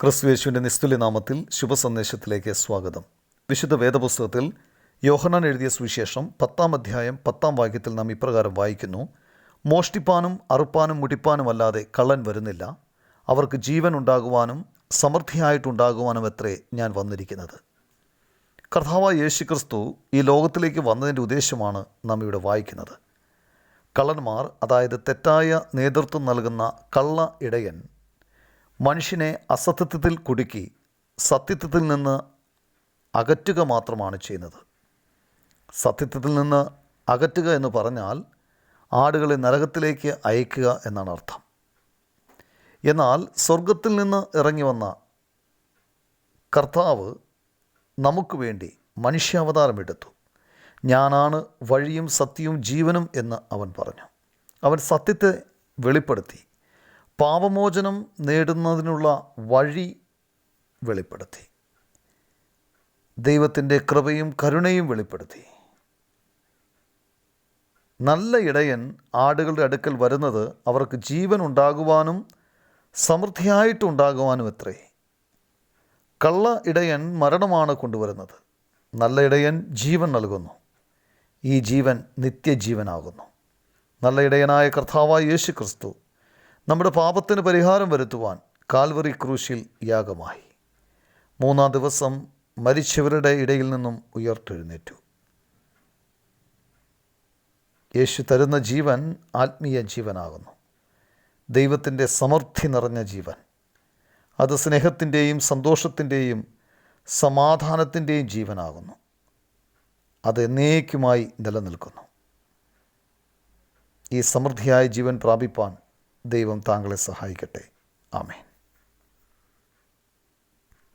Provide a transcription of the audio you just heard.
ക്രിസ്തുയേശുവിന്റെ നിസ്തുല്യ നാമത്തിൽ ശുഭസന്ദേശത്തിലേക്ക് സ്വാഗതം. വിശുദ്ധ വേദപുസ്തകത്തിൽ യോഹനാൻ എഴുതിയ സുവിശേഷം പത്താം അധ്യായം പത്താം വാക്യത്തിൽ നാം ഇപ്രകാരം വായിക്കുന്നു. മോഷ്ടിപ്പാനും അറുപ്പാനും മുടിപ്പാനും മുടിപ്പാനുമല്ലാതെ കള്ളൻ വരുന്നില്ല. അവർക്ക് ജീവൻ ഉണ്ടാകുവാനും സമൃദ്ധിയായിട്ടുണ്ടാകുവാനും എത്രേ ഞാൻ വന്നിരിക്കുന്നത്. കർത്താവ് യേശു ക്രിസ്തു ഈ ലോകത്തിലേക്ക് വന്നതിന്റെ ഉദ്ദേശമാണ് നാം ഇവിടെ വായിക്കുന്നത്. കള്ളന്മാർ അതായത് തെറ്റായ നേതൃത്വം നൽകുന്ന കള്ള ഇടയൻ മനുഷ്യനെ അസത്യത്തിൽ കുടുക്കി സത്യത്വത്തിൽ നിന്ന് അകറ്റുക മാത്രമാണ് ചെയ്യുന്നത്. സത്യത്വത്തിൽ നിന്ന് അകറ്റുക എന്ന് പറഞ്ഞാൽ ആടുകളെ നരകത്തിലേക്ക് അയക്കുക എന്നാണ് അർത്ഥം. എന്നാൽ സ്വർഗത്തിൽ നിന്ന് ഇറങ്ങി വന്ന കർത്താവ് നമുക്ക് വേണ്ടി മനുഷ്യാവതാരം എടുത്തു. ഞാനാണ് വഴിയും സത്യവും ജീവനും എന്ന് അവൻ പറഞ്ഞു. അവൻ സത്യത്തെ വെളിപ്പെടുത്തി. പാപമോചനം നേടുന്നതിനുള്ള വഴി വെളിപ്പെടുത്തി. ദൈവത്തിന്റെ കൃപയും കരുണയും വെളിപ്പെടുത്തി. നല്ല ഇടയൻ ആടുകളുടെ അടുക്കൽ വരുന്നത് അവർക്ക് ജീവൻ ഉണ്ടാകുവാനും സമൃദ്ധിയായിട്ടുണ്ടാകുവാനും എത്രേ. കള്ള ഇടയൻ മരണമാണ് കൊണ്ടുവരുന്നത്. നല്ല ഇടയൻ ജീവൻ നൽകുന്നു. ഈ ജീവൻ നിത്യജീവനാകുന്നു. നല്ല ഇടയനായ കർത്താവായ യേശു ക്രിസ്തു നമ്മുടെ പാപത്തിന് പരിഹാരം വരുത്തുവാൻ കാൽവറി ക്രൂശിൽ യാഗമായി. മൂന്നാം ദിവസം മരിച്ചവരുടെ ഇടയിൽ നിന്നും ഉയർത്തെഴുന്നേറ്റു. യേശു തരുന്ന ജീവൻ ആത്മീയ ജീവനാകുന്നു. ദൈവത്തിന്റെ സമൃദ്ധി നിറഞ്ഞ ജീവൻ. അത് സ്നേഹത്തിന്റെയും സന്തോഷത്തിന്റെയും സമാധാനത്തിന്റെയും ജീവനാകുന്നു. അത് എന്നേക്കുമായി നിലനിൽക്കുന്നു. ഈ സമൃദ്ധിയായ ജീവൻ പ്രാപിപ്പാൻ ദൈവം താങ്കളെ സഹായിക്കട്ടെ. ആമേൻ.